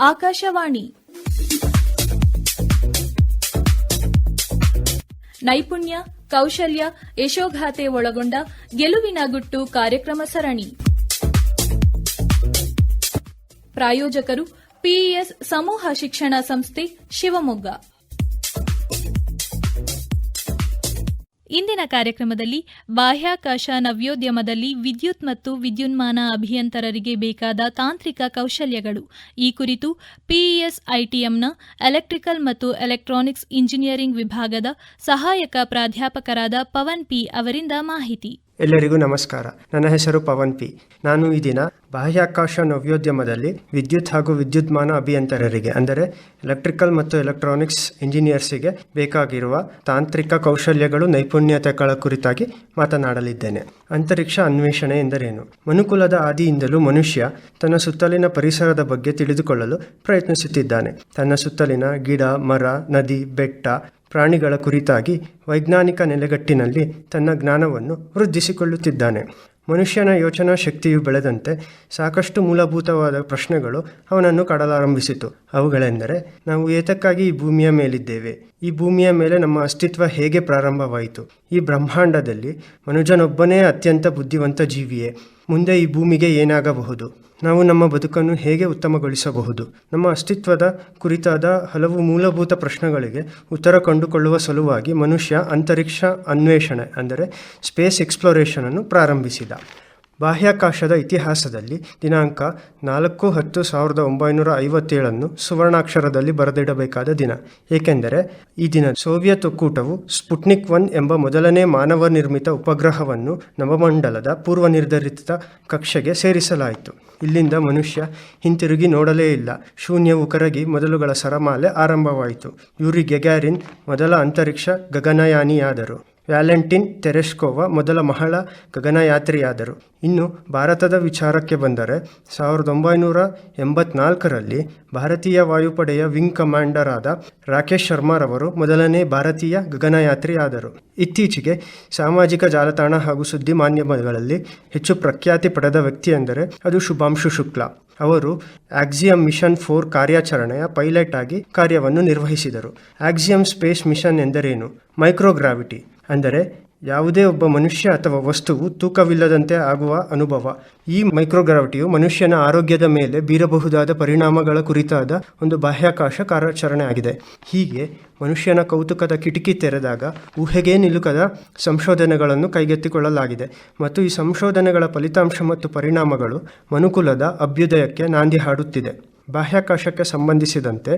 ಆಕಾಶವಾಣಿ. ನೈಪುಣ್ಯ, ಕೌಶಲ್ಯ, ಯಶೋಗಾಥೆ ಒಳಗೊಂಡ ಗೆಲುವಿನ ಗುಟ್ಟು ಕಾರ್ಯಕ್ರಮ ಸರಣಿ. ಪ್ರಾಯೋಜಕರು ಪಿಇಎಸ್ ಸಮೂಹ ಶಿಕ್ಷಣ ಸಂಸ್ಥೆ ಶಿವಮೊಗ್ಗ. ಇಂದಿನ ಕಾರ್ಯಕ್ರಮದಲ್ಲಿ ಬಾಹ್ಯಾಕಾಶ ನವ್ಯೋದ್ಯಮದಲ್ಲಿ ವಿದ್ಯುತ್ ಮತ್ತು ವಿದ್ಯುನ್ಮಾನ ಅಭಿಯಂತರರಿಗೆ ಬೇಕಾದ ತಾಂತ್ರಿಕ ಕೌಶಲ್ಯಗಳು. ಈ ಕುರಿತು ಪಿಇಎಸ್ ಐಟಿಎಂನ ಎಲೆಕ್ಟ್ರಿಕಲ್ ಮತ್ತು ಎಲೆಕ್ಟ್ರಾನಿಕ್ಸ್ ಇಂಜಿನಿಯರಿಂಗ್ ವಿಭಾಗದ ಸಹಾಯಕ ಪ್ರಾಧ್ಯಾಪಕರಾದ ಪವನ್ ಪಿ ಅವರಿಂದ ಮಾಹಿತಿ. ಎಲ್ಲರಿಗೂ ನಮಸ್ಕಾರ. ನನ್ನ ಹೆಸರು ಪವನ್ ಪಿ. ನಾನು ಈ ದಿನ ಬಾಹ್ಯಾಕಾಶ ನವ್ಯೋದ್ಯಮದಲ್ಲಿ ವಿದ್ಯುತ್ ಹಾಗೂ ವಿದ್ಯುನ್ಮಾನ ಅಭಿಯಂತರರಿಗೆ, ಅಂದರೆ ಎಲೆಕ್ಟ್ರಿಕಲ್ ಮತ್ತು ಎಲೆಕ್ಟ್ರಾನಿಕ್ಸ್ ಇಂಜಿನಿಯರ್ಸಿಗೆ ಬೇಕಾಗಿರುವ ತಾಂತ್ರಿಕ ಕೌಶಲ್ಯಗಳು, ನೈಪುಣ್ಯತೆಗಳ ಕುರಿತಾಗಿ ಮಾತನಾಡಲಿದ್ದೇನೆ. ಅಂತರಿಕ್ಷ ಅನ್ವೇಷಣೆ ಎಂದರೇನು? ಮನುಕುಲದ ಆದಿಯಿಂದಲೂ ಮನುಷ್ಯ ತನ್ನ ಸುತ್ತಲಿನ ಪರಿಸರದ ಬಗ್ಗೆ ತಿಳಿದುಕೊಳ್ಳಲು ಪ್ರಯತ್ನಿಸುತ್ತಿದ್ದಾನೆ. ತನ್ನ ಸುತ್ತಲಿನ ಗಿಡ, ಮರ, ನದಿ, ಬೆಟ್ಟ ಪ್ರಾಣಿಗಳ ಕುರಿತಾಗಿ ವೈಜ್ಞಾನಿಕ ನೆಲೆಗಟ್ಟಿನಲ್ಲಿ ತನ್ನ ಜ್ಞಾನವನ್ನು ವೃದ್ಧಿಸಿಕೊಳ್ಳುತ್ತಿದ್ದಾನೆ. ಮನುಷ್ಯನ ಯೋಚನಾ ಶಕ್ತಿಯು ಬೆಳೆದಂತೆ ಸಾಕಷ್ಟು ಮೂಲಭೂತವಾದ ಪ್ರಶ್ನೆಗಳು ಅವನನ್ನು ಕಾಡಲಾರಂಭಿಸಿತು. ಅವುಗಳೆಂದರೆ, ನಾವು ಏತಕ್ಕಾಗಿ ಈ ಭೂಮಿಯ ಮೇಲಿದ್ದೇವೆ? ಈ ಭೂಮಿಯ ಮೇಲೆ ನಮ್ಮ ಅಸ್ತಿತ್ವ ಹೇಗೆ ಪ್ರಾರಂಭವಾಯಿತು? ಈ ಬ್ರಹ್ಮಾಂಡದಲ್ಲಿ ಮನುಜನೊಬ್ಬನೇ ಅತ್ಯಂತ ಬುದ್ಧಿವಂತ ಜೀವಿಯೇ. ಮುಂದೆ ಈ ಭೂಮಿಗೆ ಏನಾಗಬಹುದು? ನಾವು ನಮ್ಮ ಬದುಕನ್ನು ಹೇಗೆ ಉತ್ತಮಗೊಳಿಸಬಹುದು? ನಮ್ಮ ಅಸ್ತಿತ್ವದ ಕುರಿತಾದ ಹಲವು ಮೂಲಭೂತ ಪ್ರಶ್ನೆಗಳಿಗೆ ಉತ್ತರ ಕಂಡುಕೊಳ್ಳುವ ಸಲುವಾಗಿ ಮನುಷ್ಯ ಅಂತರಿಕ್ಷ ಅನ್ವೇಷಣೆ, ಅಂದರೆ ಸ್ಪೇಸ್ ಎಕ್ಸ್ಪ್ಲೋರೇಷನನ್ನು ಪ್ರಾರಂಭಿಸಿದ. ಬಾಹ್ಯಾಕಾಶದ ಇತಿಹಾಸದಲ್ಲಿ ದಿನಾಂಕ ನಾಲ್ಕು ಹತ್ತು ಸಾವಿರದ ಒಂಬೈನೂರ ಐವತ್ತೇಳನ್ನು ಸುವರ್ಣಾಕ್ಷರದಲ್ಲಿ ಬರೆದಿಡಬೇಕಾದ ದಿನ. ಏಕೆಂದರೆ ಈ ದಿನ ಸೋವಿಯತ್ ಒಕ್ಕೂಟವು ಸ್ಪುಟ್ನಿಕ್ ಒನ್ ಎಂಬ ಮೊದಲನೇ ಮಾನವ ನಿರ್ಮಿತ ಉಪಗ್ರಹವನ್ನು ನವಮಂಡಲದ ಪೂರ್ವ ನಿರ್ಧರಿತ ಕಕ್ಷೆಗೆ ಸೇರಿಸಲಾಯಿತು. ಇಲ್ಲಿಂದ ಮನುಷ್ಯ ಹಿಂತಿರುಗಿ ನೋಡಲೇ ಇಲ್ಲ. ಶೂನ್ಯವು ಕರಗಿ ಮೊದಲುಗಳ ಸರಮಾಲೆ ಆರಂಭವಾಯಿತು. ಯೂರಿ ಗೆಗ್ಯಾರಿನ್ ಮೊದಲ ಅಂತರಿಕ್ಷ ಗಗನಯಾನಿಯಾದರು. ವ್ಯಾಲೆಂಟಿನ್ ತೆರೆಸ್ಕೋವಾ ಮೊದಲ ಮಹಳ ಗಗನಯಾತ್ರಿಯಾದರು. ಇನ್ನು ಭಾರತದ ವಿಚಾರಕ್ಕೆ ಬಂದರೆ, ಸಾವಿರದ ಒಂಬೈನೂರ ಎಂಬತ್ನಾಲ್ಕರಲ್ಲಿ ಭಾರತೀಯ ವಾಯುಪಡೆಯ ವಿಂಗ್ ಕಮಾಂಡರ್ ಆದ ರಾಕೇಶ್ ಶರ್ಮಾರವರು ಮೊದಲನೇ ಭಾರತೀಯ ಗಗನಯಾತ್ರಿಯಾದರು. ಇತ್ತೀಚೆಗೆ ಸಾಮಾಜಿಕ ಜಾಲತಾಣ ಹಾಗೂ ಸುದ್ದಿ ಮಾಧ್ಯಮಗಳಲ್ಲಿ ಹೆಚ್ಚು ಪ್ರಖ್ಯಾತಿ ಪಡೆದ ವ್ಯಕ್ತಿ ಎಂದರೆ ಅದು ಶುಭಾಂಶು ಶುಕ್ಲಾ. ಅವರು ಆಕ್ಸಿಯಂ ಮಿಷನ್ ಫೋರ್ ಕಾರ್ಯಾಚರಣೆಯ ಪೈಲಟ್ ಆಗಿ ಕಾರ್ಯವನ್ನು ನಿರ್ವಹಿಸಿದರು. ಆಕ್ಸಿಯಂ ಸ್ಪೇಸ್ ಮಿಷನ್ ಎಂದರೇನು? ಮೈಕ್ರೋಗ್ರಾವಿಟಿ. ಅಂದರೆ ಯಾವುದೇ ಒಬ್ಬ ಮನುಷ್ಯ ಅಥವಾ ವಸ್ತುವು ತೂಕವಿಲ್ಲದಂತೆ ಆಗುವ ಅನುಭವ. ಈ ಮೈಕ್ರೋಗ್ರಾವಿಟಿಯು ಮನುಷ್ಯನ ಆರೋಗ್ಯದ ಮೇಲೆ ಬೀರಬಹುದಾದ ಪರಿಣಾಮಗಳ ಕುರಿತಾದ ಒಂದು ಬಾಹ್ಯಾಕಾಶ ಕಾರ್ಯಾಚರಣೆ ಆಗಿದೆ. ಹೀಗೆ ಮನುಷ್ಯನ ಕೌತುಕದ ಕಿಟಕಿ ತೆರೆದಾಗ ಊಹೆಗೆ ನಿಲುಕದ ಸಂಶೋಧನೆಗಳನ್ನು ಕೈಗೆತ್ತಿಕೊಳ್ಳಲಾಗಿದೆ ಮತ್ತು ಈ ಸಂಶೋಧನೆಗಳ ಫಲಿತಾಂಶ ಮತ್ತು ಪರಿಣಾಮಗಳು ಮನುಕುಲದ ಅಭ್ಯುದಯಕ್ಕೆ ನಾಂದಿ ಹಾಡುತ್ತಿದೆ. ಬಾಹ್ಯಾಕಾಶಕ್ಕೆ ಸಂಬಂಧಿಸಿದಂತೆ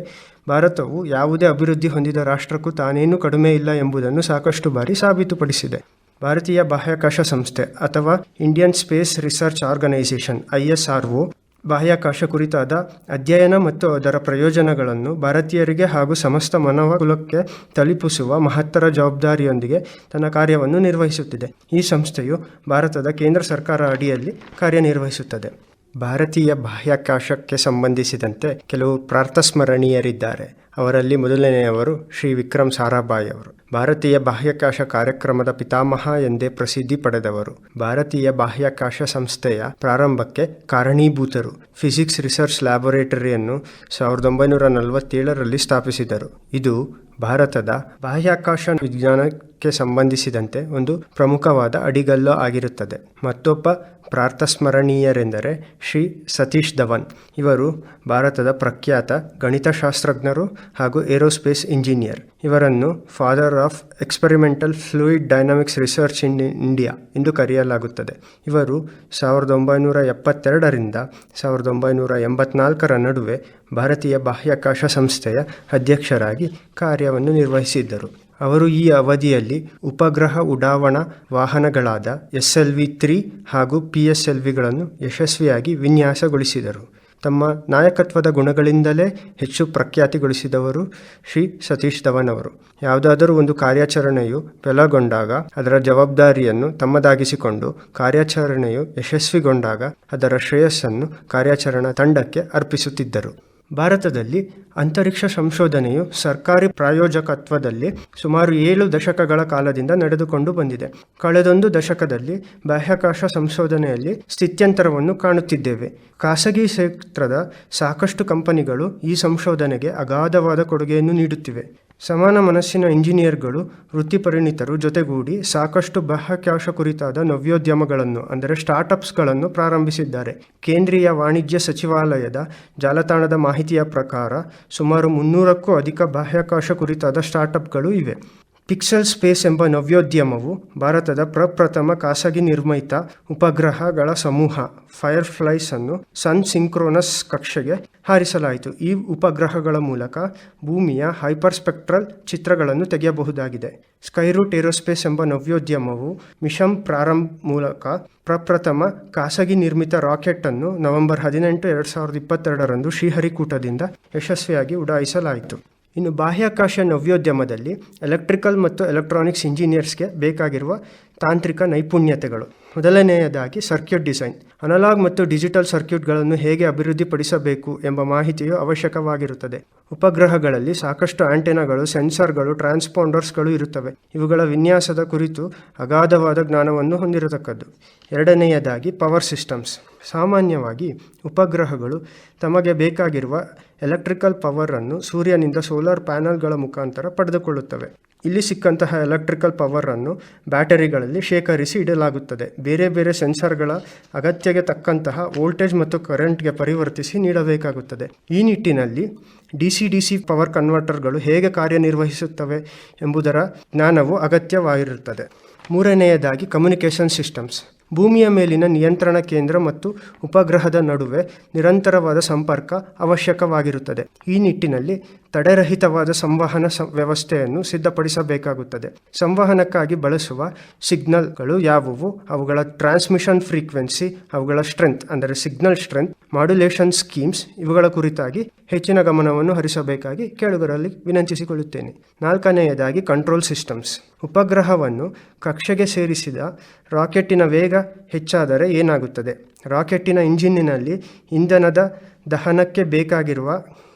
ಭಾರತವು ಯಾವುದೇ ಅಭಿವೃದ್ಧಿ ಹೊಂದಿದ ರಾಷ್ಟ್ರಕ್ಕೂ ತಾನೇನೂ ಕಡಿಮೆ ಇಲ್ಲ ಎಂಬುದನ್ನು ಸಾಕಷ್ಟು ಬಾರಿ ಸಾಬೀತುಪಡಿಸಿದೆ. ಭಾರತೀಯ ಬಾಹ್ಯಾಕಾಶ ಸಂಸ್ಥೆ ಅಥವಾ Indian space research organisation I S R O ಬಾಹ್ಯಾಕಾಶ ಕುರಿತಾದ ಅಧ್ಯಯನ ಮತ್ತು ಅದರ ಪ್ರಯೋಜನಗಳನ್ನು ಭಾರತೀಯರಿಗೆ ಹಾಗೂ ಸಮಸ್ತ ಮಾನವ ಕುಲಕ್ಕೆ ತಲುಪಿಸುವ ಮಹತ್ತರ ಜವಾಬ್ದಾರಿಯೊಂದಿಗೆ ತನ್ನ ಕಾರ್ಯವನ್ನು ನಿರ್ವಹಿಸುತ್ತಿದೆ. ಈ ಸಂಸ್ಥೆಯು ಭಾರತದ ಕೇಂದ್ರ ಸರ್ಕಾರ ಅಡಿಯಲ್ಲಿ ಕಾರ್ಯನಿರ್ವಹಿಸುತ್ತದೆ. ಭಾರತೀಯ ಬಾಹ್ಯಾಕಾಶಕ್ಕೆ ಸಂಬಂಧಿಸಿದಂತೆ ಕೆಲವು ಪ್ರಾರ್ಥಸ್ಮರಣೀಯರಿದ್ದಾರೆ. ಅವರಲ್ಲಿ ಮೊದಲನೆಯವರು ಶ್ರೀ ವಿಕ್ರಮ್ ಸಾರಾಭಾಯಿ ಅವರು. ಭಾರತೀಯ ಬಾಹ್ಯಾಕಾಶ ಕಾರ್ಯಕ್ರಮದ ಪಿತಾಮಹ ಎಂದೇ ಪ್ರಸಿದ್ಧಿ ಪಡೆದವರು. ಭಾರತೀಯ ಬಾಹ್ಯಾಕಾಶ ಸಂಸ್ಥೆಯ ಪ್ರಾರಂಭಕ್ಕೆ ಕಾರಣೀಭೂತರು. ಫಿಸಿಕ್ಸ್ ರಿಸರ್ಚ್ ಲ್ಯಾಬೊರೇಟರಿಯನ್ನು ಸಾವಿರದ ಒಂಬೈನೂರ ನಲವತ್ತೇಳರಲ್ಲಿ ಸ್ಥಾಪಿಸಿದರು. ಇದು ಭಾರತದ ಬಾಹ್ಯಾಕಾಶ ವಿಜ್ಞಾನಕ್ಕೆ ಸಂಬಂಧಿಸಿದಂತೆ ಒಂದು ಪ್ರಮುಖವಾದ ಅಡಿಗಲ್ಲು ಆಗಿರುತ್ತದೆ. ಮತ್ತೊಬ್ಬ ಪ್ರಾರ್ಥಸ್ಮರಣೀಯರೆಂದರೆ ಶ್ರೀ ಸತೀಶ್ ಧವನ್. ಇವರು ಭಾರತದ ಪ್ರಖ್ಯಾತ ಗಣಿತಶಾಸ್ತ್ರಜ್ಞರು ಹಾಗೂ ಏರೋಸ್ಪೇಸ್ ಇಂಜಿನಿಯರ್. ಇವರನ್ನು father of experimental fluid dynamics research in India ಎಂದು ಕರೆಯಲಾಗುತ್ತದೆ. ಇವರು ಸಾವಿರದ ಒಂಬೈನೂರ ಎಪ್ಪತ್ತೆರಡರಿಂದ ಸಾವಿರದ ಒಂಬೈನೂರ ಎಂಬತ್ನಾಲ್ಕರ ನಡುವೆ ಭಾರತೀಯ ಬಾಹ್ಯಾಕಾಶ ಸಂಸ್ಥೆಯ ಅಧ್ಯಕ್ಷರಾಗಿ ಕಾರ್ಯವನ್ನು ನಿರ್ವಹಿಸಿದ್ದರು. ಅವರು ಈ ಅವಧಿಯಲ್ಲಿ ಉಪಗ್ರಹ ಉಡಾವಣಾ ವಾಹನಗಳಾದ ಎಸ್ ಎಲ್ ವಿ ತ್ರೀ ಹಾಗೂ ಪಿ ಎಸ್ ಎಲ್ ವಿಗಳನ್ನು ಯಶಸ್ವಿಯಾಗಿ ವಿನ್ಯಾಸಗೊಳಿಸಿದರು. ತಮ್ಮ ನಾಯಕತ್ವದ ಗುಣಗಳಿಂದಲೇ ಹೆಚ್ಚು ಪ್ರಖ್ಯಾತಿಗೊಳಿಸಿದವರು ಶ್ರೀ ಸತೀಶ್ ಧವನ್ ಅವರು. ಯಾವುದಾದರೂ ಒಂದು ಕಾರ್ಯಾಚರಣೆಯು ಬೆಲಗೊಂಡಾಗ ಅದರ ಜವಾಬ್ದಾರಿಯನ್ನು ತಮ್ಮದಾಗಿಸಿಕೊಂಡು ಕಾರ್ಯಾಚರಣೆಯು ಯಶಸ್ವಿಗೊಂಡಾಗ ಅದರ ಶ್ರೇಯಸ್ಸನ್ನು ಕಾರ್ಯಾಚರಣಾ ತಂಡಕ್ಕೆ ಅರ್ಪಿಸುತ್ತಿದ್ದರು. ಭಾರತದಲ್ಲಿ ಅಂತರಿಕ್ಷ ಸಂಶೋಧನೆಯು ಸರ್ಕಾರಿ ಪ್ರಾಯೋಜಕತ್ವದಲ್ಲಿ ಸುಮಾರು ಏಳು ದಶಕಗಳ ಕಾಲದಿಂದ ನಡೆದುಕೊಂಡು ಬಂದಿದೆ. ಕಳೆದೊಂದು ದಶಕದಲ್ಲಿ ಬಾಹ್ಯಾಕಾಶ ಸಂಶೋಧನೆಯಲ್ಲಿ ಸ್ಥಿತ್ಯಂತರವನ್ನು ಕಾಣುತ್ತಿದ್ದೇವೆ. ಖಾಸಗಿ ಕ್ಷೇತ್ರದ ಸಾಕಷ್ಟು ಕಂಪನಿಗಳು ಈ ಸಂಶೋಧನೆಗೆ ಅಗಾಧವಾದ ಕೊಡುಗೆಯನ್ನು ನೀಡುತ್ತಿವೆ. ಸಮಾನ ಮನಸ್ಸಿನ ಇಂಜಿನಿಯರ್ಗಳು ವೃತ್ತಿಪರಿಣಿತರು ಜೊತೆಗೂಡಿ ಸಾಕಷ್ಟು ಬಾಹ್ಯಾಕಾಶ ಕುರಿತಾದ ನವ್ಯೋದ್ಯಮಗಳನ್ನು, ಅಂದರೆ ಸ್ಟಾರ್ಟ್ಅಪ್ಸ್ಗಳನ್ನು ಪ್ರಾರಂಭಿಸಿದ್ದಾರೆ. ಕೇಂದ್ರೀಯ ವಾಣಿಜ್ಯ ಸಚಿವಾಲಯದ ಜಾಲತಾಣದ ಮಾಹಿತಿಯ ಪ್ರಕಾರ ಸುಮಾರು ಮುನ್ನೂರಕ್ಕೂ ಅಧಿಕ ಬಾಹ್ಯಾಕಾಶ ಕುರಿತಾದ ಸ್ಟಾರ್ಟ್ಅಪ್ಗಳು ಇವೆ. ಪಿಕ್ಸೆಲ್ ಸ್ಪೇಸ್ ಎಂಬ ನವ್ಯೋದ್ಯಮವು ಭಾರತದ ಪ್ರಪ್ರಥಮ ಖಾಸಗಿ ನಿರ್ಮಿತ ಉಪಗ್ರಹಗಳ ಸಮೂಹ, ಫೈರ್ಫ್ಲೈಸ್ ಅನ್ನು ಸನ್ ಸಿಂಕ್ರೋನಸ್ ಕಕ್ಷೆಗೆ ಹಾರಿಸಲಾಯಿತು. ಈ ಉಪಗ್ರಹಗಳ ಮೂಲಕ ಭೂಮಿಯ ಹೈಪರ್ಸ್ಪೆಕ್ಟ್ರಲ್ ಚಿತ್ರಗಳನ್ನು ತೆಗೆಯಬಹುದಾಗಿದೆ. ಸ್ಕೈರೂಟ್ ಏರೋಸ್ಪೇಸ್ ಎಂಬ ನವ್ಯೋದ್ಯಮವು ಮಿಷನ್ ಪ್ರಾರಂಭ ಮೂಲಕ ಪ್ರಪ್ರಥಮ ಖಾಸಗಿ ನಿರ್ಮಿತ ರಾಕೆಟ್ ಅನ್ನು ನವೆಂಬರ್ ಹದಿನೆಂಟು, ಎರಡು ಸಾವಿರದ ಇಪ್ಪತ್ತೆರಡರಂದು ಶ್ರೀಹರಿಕೂಟದಿಂದ ಯಶಸ್ವಿಯಾಗಿ ಉಡಾಯಿಸಲಾಯಿತು. ಇನ್ನು ಬಾಹ್ಯಾಕಾಶ ನವ್ಯೋದ್ಯಮದಲ್ಲಿ ಎಲೆಕ್ಟ್ರಿಕಲ್ ಮತ್ತು ಎಲೆಕ್ಟ್ರಾನಿಕ್ಸ್ ಇಂಜಿನಿಯರ್ಸ್ಗೆ ಬೇಕಾಗಿರುವ ತಾಂತ್ರಿಕ ನೈಪುಣ್ಯತೆಗಳು. ಮೊದಲನೆಯದಾಗಿ ಸರ್ಕ್ಯೂಟ್ ಡಿಸೈನ್ ಅನಲಾಗ್ ಮತ್ತು ಡಿಜಿಟಲ್ ಸರ್ಕ್ಯೂಟ್ಗಳನ್ನು ಹೇಗೆ ಅಭಿವೃದ್ಧಿಪಡಿಸಬೇಕು ಎಂಬ ಮಾಹಿತಿಯು ಅವಶ್ಯಕವಾಗಿರುತ್ತದೆ. ಉಪಗ್ರಹಗಳಲ್ಲಿ ಸಾಕಷ್ಟು ಆಂಟೆನಾಗಳು ಸೆನ್ಸರ್ಗಳು ಟ್ರಾನ್ಸ್ಪಾಂಡರ್ಸ್ಗಳು ಇರುತ್ತವೆ. ಇವುಗಳ ವಿನ್ಯಾಸದ ಕುರಿತು ಅಗಾಧವಾದ ಜ್ಞಾನವನ್ನು ಹೊಂದಿರತಕ್ಕದ್ದು. ಎರಡನೆಯದಾಗಿ ಪವರ್ ಸಿಸ್ಟಮ್ಸ್ ಸಾಮಾನ್ಯವಾಗಿ ಉಪಗ್ರಹಗಳು ತಮಗೆ ಬೇಕಾಗಿರುವ ಎಲೆಕ್ಟ್ರಿಕಲ್ ಪವರನ್ನು ಸೂರ್ಯನಿಂದ ಸೋಲಾರ್ ಪ್ಯಾನಲ್ಗಳ ಮುಖಾಂತರ ಪಡೆದುಕೊಳ್ಳುತ್ತವೆ. ಇಲ್ಲಿ ಸಿಕ್ಕಂತಹ ಎಲೆಕ್ಟ್ರಿಕಲ್ ಪವರನ್ನು ಬ್ಯಾಟರಿಗಳಲ್ಲಿ ಶೇಖರಿಸಿ ಇಡಲಾಗುತ್ತದೆ. ಬೇರೆ ಬೇರೆ ಸೆನ್ಸರ್ಗಳ ಅಗತ್ಯಗೆ ತಕ್ಕಂತಹ ವೋಲ್ಟೇಜ್ ಮತ್ತು ಕರೆಂಟ್ಗೆ ಪರಿವರ್ತಿಸಿ ನೀಡಬೇಕಾಗುತ್ತದೆ. ಈ ನಿಟ್ಟಿನಲ್ಲಿ D C D C power ಕನ್ವರ್ಟರ್ಗಳು ಹೇಗೆ ಕಾರ್ಯನಿರ್ವಹಿಸುತ್ತವೆ ಎಂಬುದರ ಜ್ಞಾನವು ಅಗತ್ಯವಾಗಿರುತ್ತದೆ. ಮೂರನೆಯದಾಗಿ ಕಮ್ಯುನಿಕೇಷನ್ ಸಿಸ್ಟಮ್ಸ್. ಭೂಮಿಯ ಮೇಲಿನ ನಿಯಂತ್ರಣ ಕೇಂದ್ರ ಮತ್ತು ಉಪಗ್ರಹದ ನಡುವೆ ನಿರಂತರವಾದ ಸಂಪರ್ಕ ಅವಶ್ಯಕವಾಗಿರುತ್ತದೆ. ಈ ನಿಟ್ಟಿನಲ್ಲಿ ತಡೆರಹಿತವಾದ ಸಂವಹನ ವ್ಯವಸ್ಥೆಯನ್ನು ಸಿದ್ಧಪಡಿಸಬೇಕಾಗುತ್ತದೆ. ಸಂವಹನಕ್ಕಾಗಿ ಬಳಸುವ ಸಿಗ್ನಲ್ಗಳು ಯಾವುವು? ಅವುಗಳ ಟ್ರಾನ್ಸ್ಮಿಷನ್ ಫ್ರೀಕ್ವೆನ್ಸಿ, ಅವುಗಳ ಸ್ಟ್ರೆಂತ್, ಅಂದರೆ ಸಿಗ್ನಲ್ ಸ್ಟ್ರೆಂತ್ ಮಾಡ್ಯುಲೇಷನ್ ಸ್ಕೀಮ್ಸ್ ಇವುಗಳ ಕುರಿತಾಗಿ ಹೆಚ್ಚಿನ ಗಮನವನ್ನು ಹರಿಸಬೇಕಾಗಿ ಕೇಳುಗರಲ್ಲಿ ವಿನಂತಿಸಿಕೊಳ್ಳುತ್ತೇನೆ. ನಾಲ್ಕನೆಯದಾಗಿ ಕಂಟ್ರೋಲ್ ಸಿಸ್ಟಮ್ಸ್ ಉಪಗ್ರಹವನ್ನು ಕಕ್ಷೆಗೆ ಸೇರಿಸಿದ ರಾಕೆಟ್ಟಿನ ವೇಗ ಹೆಚ್ಚಾದರೆ ಏನಾಗುತ್ತದೆ? ರಾಕೆಟ್ಟಿನ ಇಂಜಿನ್ನಿನಲ್ಲಿ ಇಂಧನದ ದಹನಕ್ಕೆ ಬೇಕಾಗಿರುವ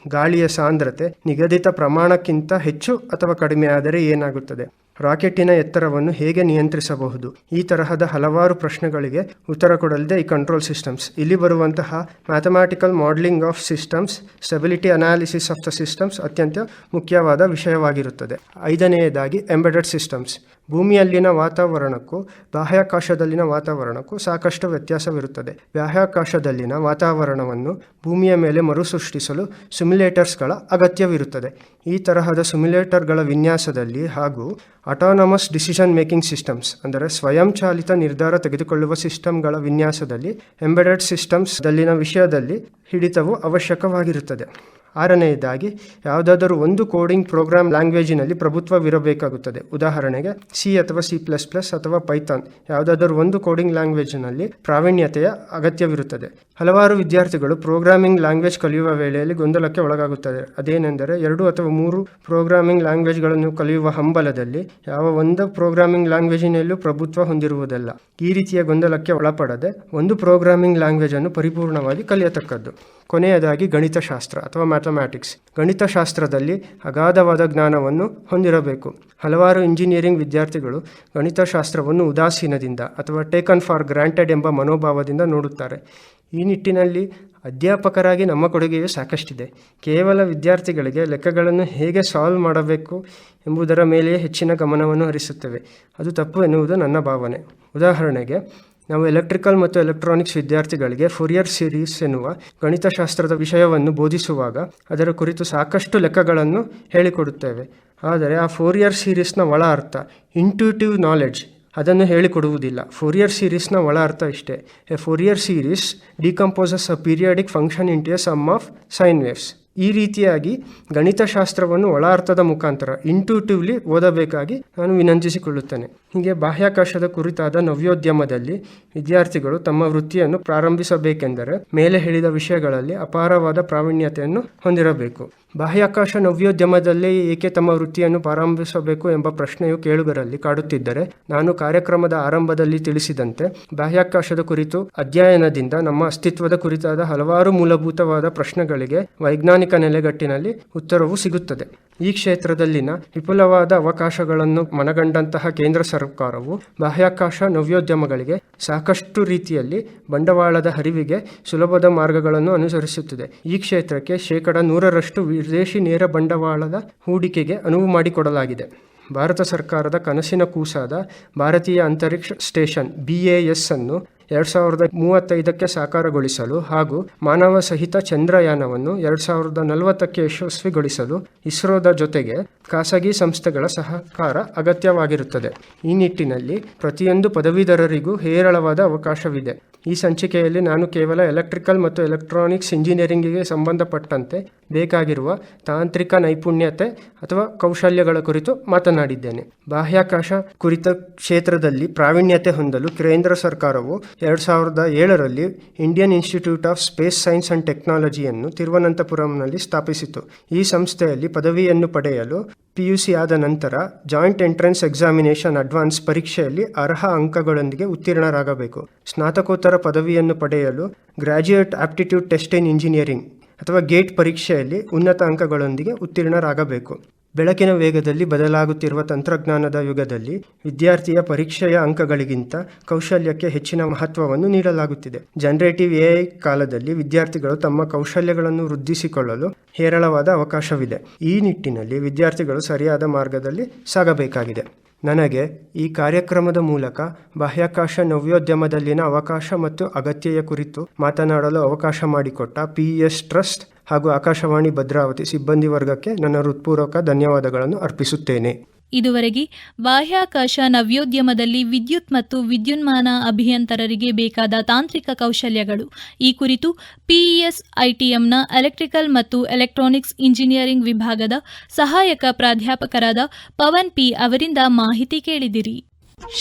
ಗಾಳಿಯ ಸಾಂದ್ರತೆ ನಿಗದಿತ ಪ್ರಮಾಣಕ್ಕಿಂತ ಹೆಚ್ಚು ಅಥವಾ ಕಡಿಮೆ ಆದರೆ ಏನಾಗುತ್ತದೆ? ರಾಕೆಟಿನ ಎತ್ತರವನ್ನು ಹೇಗೆ ನಿಯಂತ್ರಿಸಬಹುದು? ಈ ತರಹದ ಹಲವಾರು ಪ್ರಶ್ನೆಗಳಿಗೆ ಉತ್ತರ ಕೊಡಲಿದೆ ಈ ಕಂಟ್ರೋಲ್ ಸಿಸ್ಟಮ್ಸ್ ಇಲ್ಲಿ ಬರುವಂತಹ mathematical modelling of systems stability analysis of the systems ಅತ್ಯಂತ ಮುಖ್ಯವಾದ ವಿಷಯವಾಗಿರುತ್ತದೆ. ಐದನೆಯದಾಗಿ ಎಂಬೆಡೆಡ್ ಸಿಸ್ಟಮ್ಸ್ ಭೂಮಿಯಲ್ಲಿನ ವಾತಾವರಣಕ್ಕೂ, ಬಾಹ್ಯಾಕಾಶದಲ್ಲಿನ ವಾತಾವರಣಕ್ಕೂ ಸಾಕಷ್ಟು ವ್ಯತ್ಯಾಸವಿರುತ್ತದೆ. ಬಾಹ್ಯಾಕಾಶದಲ್ಲಿನ ವಾತಾವರಣವನ್ನು ಭೂಮಿಯ ಮೇಲೆ ಮರುಸೃಷ್ಟಿಸಲು ಸಿಮ್ಯುಲೇಟರ್ಸ್ಗಳ ಅಗತ್ಯವಿರುತ್ತದೆ. ಈ ತರಹದ ಸಿಮ್ಯುಲೇಟರ್ಗಳ ವಿನ್ಯಾಸದಲ್ಲಿ ಹಾಗೂ ಅಟಾನಮಸ್ ಡಿಸಿಷನ್ ಮೇಕಿಂಗ್ ಸಿಸ್ಟಮ್ಸ್ ಅಂದರೆ ಸ್ವಯಂಚಾಲಿತ ನಿರ್ಧಾರ ತೆಗೆದುಕೊಳ್ಳುವ ಸಿಸ್ಟಮ್ಗಳ ವಿನ್ಯಾಸದಲ್ಲಿ ಎಂಬೆಡೆಡ್ ಸಿಸ್ಟಮ್ಸ್ ದಲ್ಲಿನ ವಿಷಯದಲ್ಲಿ ಹಿಡಿತವು ಅವಶ್ಯಕವಾಗಿರುತ್ತದೆ. ಆರನೆಯದಾಗಿ, ಯಾವುದಾದರೂ ಒಂದು ಕೋಡಿಂಗ್ ಪ್ರೋಗ್ರಾಮ್ ಲ್ಯಾಂಗ್ವೇಜಿನಲ್ಲಿ ಪ್ರಭುತ್ವವಿರಬೇಕಾಗುತ್ತದೆ. ಉದಾಹರಣೆಗೆ ಸಿ ಅಥವಾ ಸಿ ಪ್ಲಸ್ ಪ್ಲಸ್ ಅಥವಾ ಪೈಥಾನ್ ಯಾವುದಾದರೂ ಒಂದು ಕೋಡಿಂಗ್ ಲ್ಯಾಂಗ್ವೇಜ್ನಲ್ಲಿ ಪ್ರಾವೀಣ್ಯತೆಯ ಅಗತ್ಯವಿರುತ್ತದೆ. ಹಲವಾರು ವಿದ್ಯಾರ್ಥಿಗಳು ಪ್ರೋಗ್ರಾಮಿಂಗ್ ಲ್ಯಾಂಗ್ವೇಜ್ ಕಲಿಯುವ ವೇಳೆಯಲ್ಲಿ ಗೊಂದಲಕ್ಕೆ ಒಳಗಾಗುತ್ತದೆ ಅದೇನೆಂದರೆ, ಎರಡು ಅಥವಾ ಮೂರು ಪ್ರೋಗ್ರಾಮಿಂಗ್ ಲ್ಯಾಂಗ್ವೇಜ್ಗಳನ್ನು ಕಲಿಯುವ ಹಂಬಲದಲ್ಲಿ ಯಾವ ಒಂದು ಪ್ರೋಗ್ರಾಮಿಂಗ್ ಲ್ಯಾಂಗ್ವೇಜಿನಲ್ಲೂ ಪ್ರಭುತ್ವ ಹೊಂದಿರುವುದಲ್ಲ. ಈ ರೀತಿಯ ಗೊಂದಲಕ್ಕೆ ಒಳಪಡದೆ ಒಂದು ಪ್ರೋಗ್ರಾಮಿಂಗ್ ಲ್ಯಾಂಗ್ವೇಜ್ ಅನ್ನು ಪರಿಪೂರ್ಣವಾಗಿ ಕಲಿಯತಕ್ಕದ್ದು. ಕೊನೆಯದಾಗಿ ಗಣಿತಶಾಸ್ತ್ರ ಅಥವಾ ಮ್ಯಾಥಮ್ಯಾಟಿಕ್ಸ್ ಗಣಿತಶಾಸ್ತ್ರದಲ್ಲಿ ಅಗಾಧವಾದ ಜ್ಞಾನವನ್ನು ಹೊಂದಿರಬೇಕು. ಹಲವಾರು ಇಂಜಿನಿಯರಿಂಗ್ ವಿದ್ಯಾರ್ಥಿಗಳು ಗಣಿತಶಾಸ್ತ್ರವನ್ನು ಉದಾಸೀನದಿಂದ ಅಥವಾ ಟೇಕನ್ ಫಾರ್ ಗ್ರಾಂಟೆಡ್ ಎಂಬ ಮನೋಭಾವದಿಂದ ನೋಡುತ್ತಾರೆ. ಈ ನಿಟ್ಟಿನಲ್ಲಿ ಅಧ್ಯಾಪಕರಾಗಿ ನಮ್ಮ ಕೊಡುಗೆಯು ಸಾಕಷ್ಟಿದೆ. ಕೇವಲ ವಿದ್ಯಾರ್ಥಿಗಳಿಗೆ ಲೆಕ್ಕಗಳನ್ನು ಹೇಗೆ ಸಾಲ್ವ್ ಮಾಡಬೇಕು ಎಂಬುದರ ಮೇಲೆಯೇ ಹೆಚ್ಚಿನ ಗಮನವನ್ನು ಹರಿಸುತ್ತೇವೆ. ಅದು ತಪ್ಪು ಎನ್ನುವುದು ನನ್ನ ಭಾವನೆ. ಉದಾಹರಣೆಗೆ ನಾವು ಎಲೆಕ್ಟ್ರಿಕಲ್ ಮತ್ತು ಎಲೆಕ್ಟ್ರಾನಿಕ್ಸ್ ವಿದ್ಯಾರ್ಥಿಗಳಿಗೆ ಫುರಿಯರ್ ಸೀರೀಸ್ ಎನ್ನುವ ಗಣಿತಶಾಸ್ತ್ರದ ವಿಷಯವನ್ನು ಬೋಧಿಸುವಾಗ ಅದರ ಕುರಿತು ಸಾಕಷ್ಟು ಲೆಕ್ಕಗಳನ್ನು ಹೇಳಿಕೊಡುತ್ತೇವೆ. ಆದರೆ ಆ ಫೋರಿಯರ್ ಸೀರೀಸ್ನ ಒಳ ಅರ್ಥ ಇಂಟ್ಯೂಟಿವ್ ನಾಲೆಡ್ಜ್ ಅದನ್ನು ಹೇಳಿಕೊಡುವುದಿಲ್ಲ. ಫೋರಿಯರ್ ಸೀರೀಸ್ನ ಒಳ ಅರ್ಥ ಇಷ್ಟೇ. A Fourier series decomposes a periodic function into a sum of sine waves ಈ ರೀತಿಯಾಗಿ ಗಣಿತಶಾಸ್ತ್ರವನ್ನು ಒಳ ಅರ್ಥದ ಮುಖಾಂತರ ಇಂಟ್ಯೂಟಿವ್ಲಿ ಓದಬೇಕಾಗಿ ನಾನು ವಿನಂತಿಸಿಕೊಳ್ಳುತ್ತೇನೆ. ಹೀಗೆ ಬಾಹ್ಯಾಕಾಶದ ಕುರಿತಾದ ನವ್ಯೋದ್ಯಮದಲ್ಲಿ ವಿದ್ಯಾರ್ಥಿಗಳು ತಮ್ಮ ವೃತ್ತಿಯನ್ನು ಪ್ರಾರಂಭಿಸಬೇಕೆಂದರೆ ಮೇಲೆ ಹೇಳಿದ ವಿಷಯಗಳಲ್ಲಿ ಅಪಾರವಾದ ಪ್ರಾವೀಣ್ಯತೆಯನ್ನು ಹೊಂದಿರಬೇಕು. ಬಾಹ್ಯಾಕಾಶ ನವ್ಯೋದ್ಯಮದಲ್ಲಿ ಏಕೆ ತಮ್ಮ ವೃತ್ತಿಯನ್ನು ಪ್ರಾರಂಭಿಸಬೇಕು ಎಂಬ ಪ್ರಶ್ನೆಯು ಕೇಳುಗರಲ್ಲಿ ಕಾಡುತ್ತಿದ್ದರೆ ನಾನು ಕಾರ್ಯಕ್ರಮದ ಆರಂಭದಲ್ಲಿ ತಿಳಿಸಿದಂತೆ ಬಾಹ್ಯಾಕಾಶದ ಕುರಿತು ಅಧ್ಯಯನದಿಂದ ನಮ್ಮ ಅಸ್ತಿತ್ವದ ಕುರಿತಾದ ಹಲವಾರು ಮೂಲಭೂತವಾದ ಪ್ರಶ್ನೆಗಳಿಗೆ ವೈಜ್ಞಾನಿಕ ನೆಲೆಗಟ್ಟಿನಲ್ಲಿ ಉತ್ತರವು ಸಿಗುತ್ತದೆ. ಈ ಕ್ಷೇತ್ರದಲ್ಲಿನ ವಿಪುಲವಾದ ಅವಕಾಶಗಳನ್ನು ಮನಗಂಡಂತಹ ಕೇಂದ್ರ ಸರ್ಕಾರವು ಬಾಹ್ಯಾಕಾಶ ನವ್ಯೋದ್ಯಮಗಳಿಗೆ ಸಾಕಷ್ಟು ರೀತಿಯಲ್ಲಿ ಬಂಡವಾಳದ ಹರಿವಿಗೆ ಸುಲಭದ ಮಾರ್ಗಗಳನ್ನು ಅನುಸರಿಸುತ್ತಿದೆ. ಈ ಕ್ಷೇತ್ರಕ್ಕೆ ಶೇಕಡ ನೂರರಷ್ಟು ವಿದೇಶಿ ನೇರ ಬಂಡವಾಳದ ಹೂಡಿಕೆಗೆ ಅನುವು ಮಾಡಿಕೊಡಲಾಗಿದೆ. ಭಾರತ ಸರ್ಕಾರದ ಕನಸಿನ ಕೂಸಾದ ಭಾರತೀಯ ಅಂತರಿಕ್ಷ ಸ್ಟೇಷನ್ ಬಿ ಎ ಎಸ್ ಅನ್ನು ಎರಡು ಸಾವಿರದ ಮೂವತ್ತೈದಕ್ಕೆ ಸಾಕಾರಗೊಳಿಸಲು ಹಾಗೂ ಮಾನವ ಸಹಿತ ಚಂದ್ರಯಾನವನ್ನು ಎರಡು ಸಾವಿರದ ನಲವತ್ತಕ್ಕೆ ಯಶಸ್ವಿಗೊಳಿಸಲು ಇಸ್ರೋದ ಜೊತೆಗೆ ಖಾಸಗಿ ಸಂಸ್ಥೆಗಳ ಸಹಕಾರ ಅಗತ್ಯವಾಗಿರುತ್ತದೆ. ಈ ನಿಟ್ಟಿನಲ್ಲಿ ಪ್ರತಿಯೊಂದು ಪದವೀಧರರಿಗೂ ಹೇರಳವಾದ ಅವಕಾಶವಿದೆ. ಈ ಸಂಚಿಕೆಯಲ್ಲಿ ನಾನು ಕೇವಲ ಎಲೆಕ್ಟ್ರಿಕಲ್ ಮತ್ತು ಎಲೆಕ್ಟ್ರಾನಿಕ್ಸ್ ಇಂಜಿನಿಯರಿಂಗ್ಗೆ ಸಂಬಂಧಪಟ್ಟಂತೆ ಬೇಕಾಗಿರುವ ತಾಂತ್ರಿಕ ನೈಪುಣ್ಯತೆ ಅಥವಾ ಕೌಶಲ್ಯಗಳ ಕುರಿತು ಮಾತನಾಡಿದ್ದೇನೆ. ಬಾಹ್ಯಾಕಾಶ ಕುರಿತ ಕ್ಷೇತ್ರದಲ್ಲಿ ಪ್ರಾವೀಣ್ಯತೆ ಹೊಂದಲು ಕೇಂದ್ರ ಸರ್ಕಾರವು ಎರಡು ಸಾವಿರದ ಏಳರಲ್ಲಿ Indian institute of space science and ಟೆಕ್ನಾಲಜಿಯನ್ನು ತಿರುವನಂತಪುರಂನಲ್ಲಿ ಸ್ಥಾಪಿಸಿತು. ಈ ಸಂಸ್ಥೆಯಲ್ಲಿ ಪದವಿಯನ್ನು ಪಡೆಯಲು ಪಿಯುಸಿ ಆದ ನಂತರ ಜಾಯಿಂಟ್ ಎಂಟ್ರೆನ್ಸ್ ಎಕ್ಸಾಮಿನೇಷನ್ ಅಡ್ವಾನ್ಸ್ ಪರೀಕ್ಷೆಯಲ್ಲಿ ಅರ್ಹ ಅಂಕಗಳೊಂದಿಗೆ ಉತ್ತೀರ್ಣರಾಗಬೇಕು. ಸ್ನಾತಕೋತ್ತರ ಪದವಿಯನ್ನು ಪಡೆಯಲು graduate aptitude test in engineering ಅಥವಾ ಗೇಟ್ ಪರೀಕ್ಷೆಯಲ್ಲಿ ಉನ್ನತ ಅಂಕಗಳೊಂದಿಗೆ ಉತ್ತೀರ್ಣರಾಗಬೇಕು. ಬೆಳಕಿನ ವೇಗದಲ್ಲಿ ಬದಲಾಗುತ್ತಿರುವ ತಂತ್ರಜ್ಞಾನದ ಯುಗದಲ್ಲಿ ವಿದ್ಯಾರ್ಥಿಯ ಪರೀಕ್ಷೆಯ ಅಂಕಗಳಿಗಿಂತ ಕೌಶಲ್ಯಕ್ಕೆ ಹೆಚ್ಚಿನ ಮಹತ್ವವನ್ನು ನೀಡಲಾಗುತ್ತಿದೆ. ಜನರೇಟಿವ್ ಎಐ ಕಾಲದಲ್ಲಿ ವಿದ್ಯಾರ್ಥಿಗಳು ತಮ್ಮ ಕೌಶಲ್ಯಗಳನ್ನು ವೃದ್ಧಿಸಿಕೊಳ್ಳಲು ಹೇರಳವಾದ ಅವಕಾಶವಿದೆ. ಈ ನಿಟ್ಟಿನಲ್ಲಿ ವಿದ್ಯಾರ್ಥಿಗಳು ಸರಿಯಾದ ಮಾರ್ಗದಲ್ಲಿ ಸಾಗಬೇಕಾಗಿದೆ. ನನಗೆ ಈ ಕಾರ್ಯಕ್ರಮದ ಮೂಲಕ ಬಾಹ್ಯಾಕಾಶ ನವ್ಯೋದ್ಯಮದಲ್ಲಿನ ಅವಕಾಶ ಮತ್ತು ಅಗತ್ಯೆಯ ಕುರಿತು ಮಾತನಾಡಲು ಅವಕಾಶ ಮಾಡಿಕೊಟ್ಟ ಪಿ ಎಸ್ ಟ್ರಸ್ಟ್ ಹಾಗೂ ಆಕಾಶವಾಣಿ ಭದ್ರಾವತಿ ಸಿಬ್ಬಂದಿ ವರ್ಗಕ್ಕೆ ನನ್ನ ಹೃತ್ಪೂರ್ವಕ ಧನ್ಯವಾದಗಳನ್ನು ಅರ್ಪಿಸುತ್ತೇನೆ. ಇದುವರೆಗೆ ಬಾಹ್ಯಾಕಾಶ ನವ್ಯೋದ್ಯಮದಲ್ಲಿ ವಿದ್ಯುತ್ ಮತ್ತು ವಿದ್ಯುನ್ಮಾನ ಅಭಿಯಂತರರಿಗೆ ಬೇಕಾದ ತಾಂತ್ರಿಕ ಕೌಶಲ್ಯಗಳು. ಈ ಕುರಿತು ಪಿಇಎಸ್ ಐಟಿಎಂನ ಎಲೆಕ್ಟ್ರಿಕಲ್ ಮತ್ತು ಎಲೆಕ್ಟ್ರಾನಿಕ್ಸ್ ಇಂಜಿನಿಯರಿಂಗ್ ವಿಭಾಗದ ಸಹಾಯಕ ಪ್ರಾಧ್ಯಾಪಕರಾದ ಪವನ್ ಪಿ ಅವರಿಂದ ಮಾಹಿತಿ ಕೇಳಿದಿರಿ.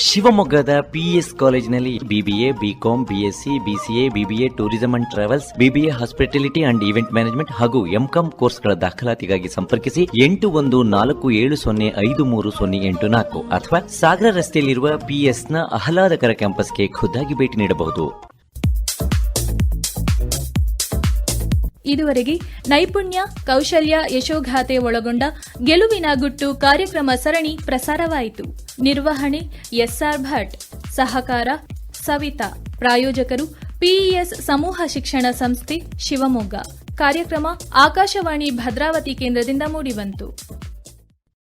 ಶಿವಮೊಗ್ಗದ ಪಿಎಸ್ ಕಾಲೇಜಿನಲ್ಲಿ BBA BCom BSc BCA BBA tourism and travels BBA hospitality and event management ಹಾಗೂ ಎಂಕಾಂ ಕೋರ್ಸ್ಗಳ ದಾಖಲಾತಿಗಾಗಿ ಸಂಪರ್ಕಿಸಿ ಎಂಟು ಒಂದು ನಾಲ್ಕು ಏಳು ಸೊನ್ನೆ ಐದು ಮೂರು ಸೊನ್ನೆ ಎಂಟು ನಾಲ್ಕು ಅಥವಾ ಸಾಗರ ರಸ್ತೆಯಲ್ಲಿರುವ ಪಿಎಸ್ನ ಆಹ್ಲಾದಕರ ಕ್ಯಾಂಪಸ್ಗೆ ಖುದ್ದಾಗಿ ಭೇಟಿ ನೀಡಬಹುದು. ಇದುವರೆಗೆ ನೈಪುಣ್ಯ ಕೌಶಲ್ಯ ಯಶೋಗಾಥೆ ಒಳಗೊಂಡ ಗೆಲುವಿನ ಗುಟ್ಟು ಕಾರ್ಯಕ್ರಮ ಸರಣಿ ಪ್ರಸಾರವಾಯಿತು. ನಿರ್ವಹಣೆ, ಎಸ್ಆರ್ ಭಟ್, ಸಹಕಾರ, ಸವಿತಾ, ಪ್ರಾಯೋಜಕರು, ಪಿಇಎಸ್ ಸಮೂಹ ಶಿಕ್ಷಣ ಸಂಸ್ಥೆ ಶಿವಮೊಗ್ಗ. ಕಾರ್ಯಕ್ರಮ ಆಕಾಶವಾಣಿ ಭದ್ರಾವತಿ ಕೇಂದ್ರದಿಂದ ಮೂಡಿಬಂತು.